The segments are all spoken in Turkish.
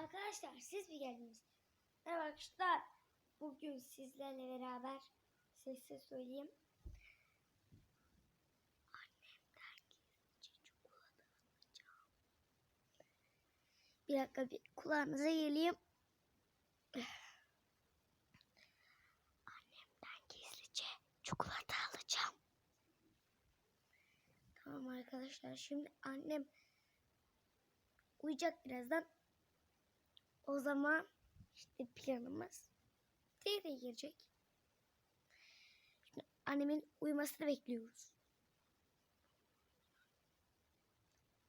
Arkadaşlar siz mi geldiniz? Merhaba arkadaşlar. Bugün sizlerle beraber sessiz söyleyeyim. Annemden gizlice çikolata alacağım. Bir dakika bir kulağınıza geleyim. Annemden gizlice çikolata alacağım. Tamam arkadaşlar şimdi annem uyuyacak birazdan. O zaman işte planımız devreye girecek. Şimdi annemin uyumasını bekliyoruz.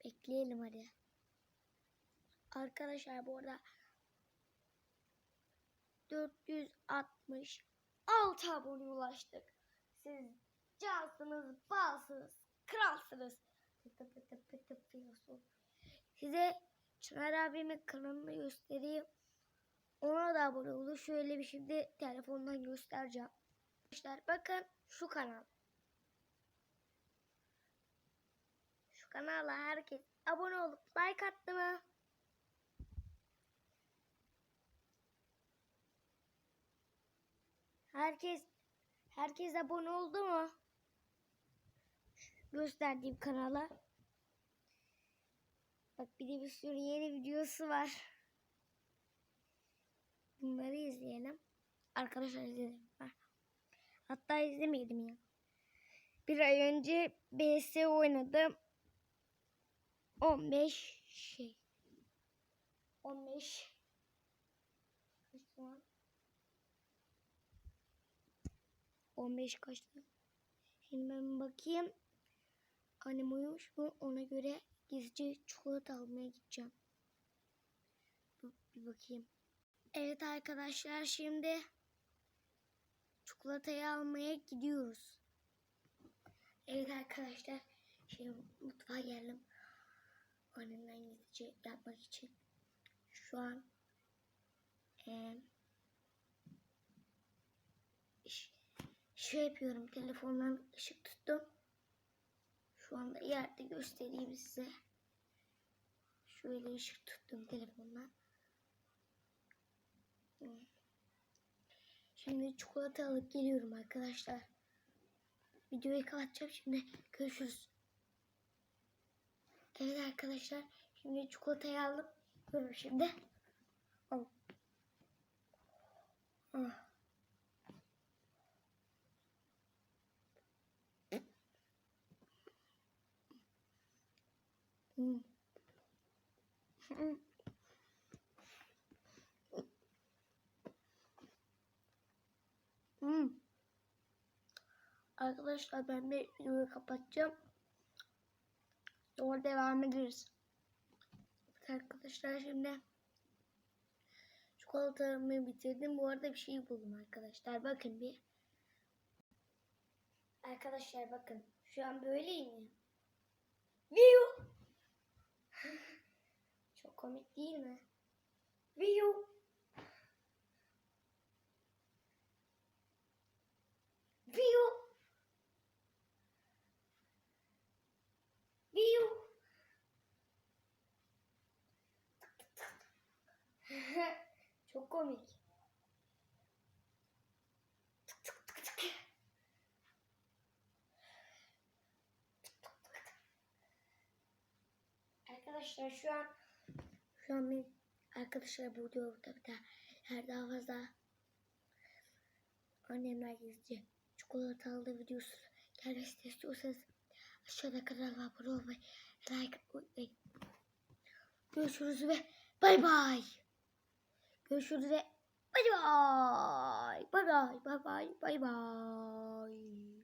Bekleyelim hadi. Arkadaşlar bu arada 466 abone ulaştık. Siz cansınız, balsınız, kralsınız. Size Çınar abimin kanalını göstereyim. Ona da abone olun. Şöyle bir şimdi telefondan göstereceğim. Arkadaşlar bakın şu kanal. Şu kanala herkes abone olup like attı mı? Herkes herkes abone oldu mu? Gösterdiğim kanala. Bak bir de bir sürü yeni videosu var. Bunları izleyelim. Arkadaşlar izleyelim. Ha. Hatta izlemeyelim ya. Bir ay önce BS oynadım. 15 şey. 15 kaç zaman? 15 kaçtı? Şimdi ben bakayım. Annem uyumuş mu ona göre gizlice çikolata almaya gideceğim. Bir, bakayım. Evet arkadaşlar şimdi çikolatayı almaya gidiyoruz. Evet arkadaşlar şimdi mutfağa geldim. Annemden gizlice yapmak için. Şu an ş- şey yapıyorum telefondan ışık tuttum. Şu anda yerde göstereyim size. Şöyle ışık tuttum telefondan. Şimdi çikolata alıp geliyorum arkadaşlar. Videoyu kapatacağım şimdi. Görüşürüz. Evet arkadaşlar. Şimdi çikolatayı aldım. Görün şimdi. Al. Ah. Arkadaşlar ben bir videoyu kapatacağım. Sonra devam ederiz. Arkadaşlar şimdi çikolatamı bitirdim. Bu arada bir şey buldum arkadaşlar. Bakın bir. Arkadaşlar bakın. Şu an böyleyim ya. Viu. Komik değil mi? Viu. Viu. Viu. Çok komik. Arkadaşlar şu an şu an benim arkadaşlar burada bir daha her daha fazla annemler gizlice çikolata aldı videosu gelmesini istiyorsanız aşağıda kanala abone olmayı like unutmayın. Görüşürüz ve bay bay. Görüşürüz ve bay bay. Bay bay bay bay bay bay.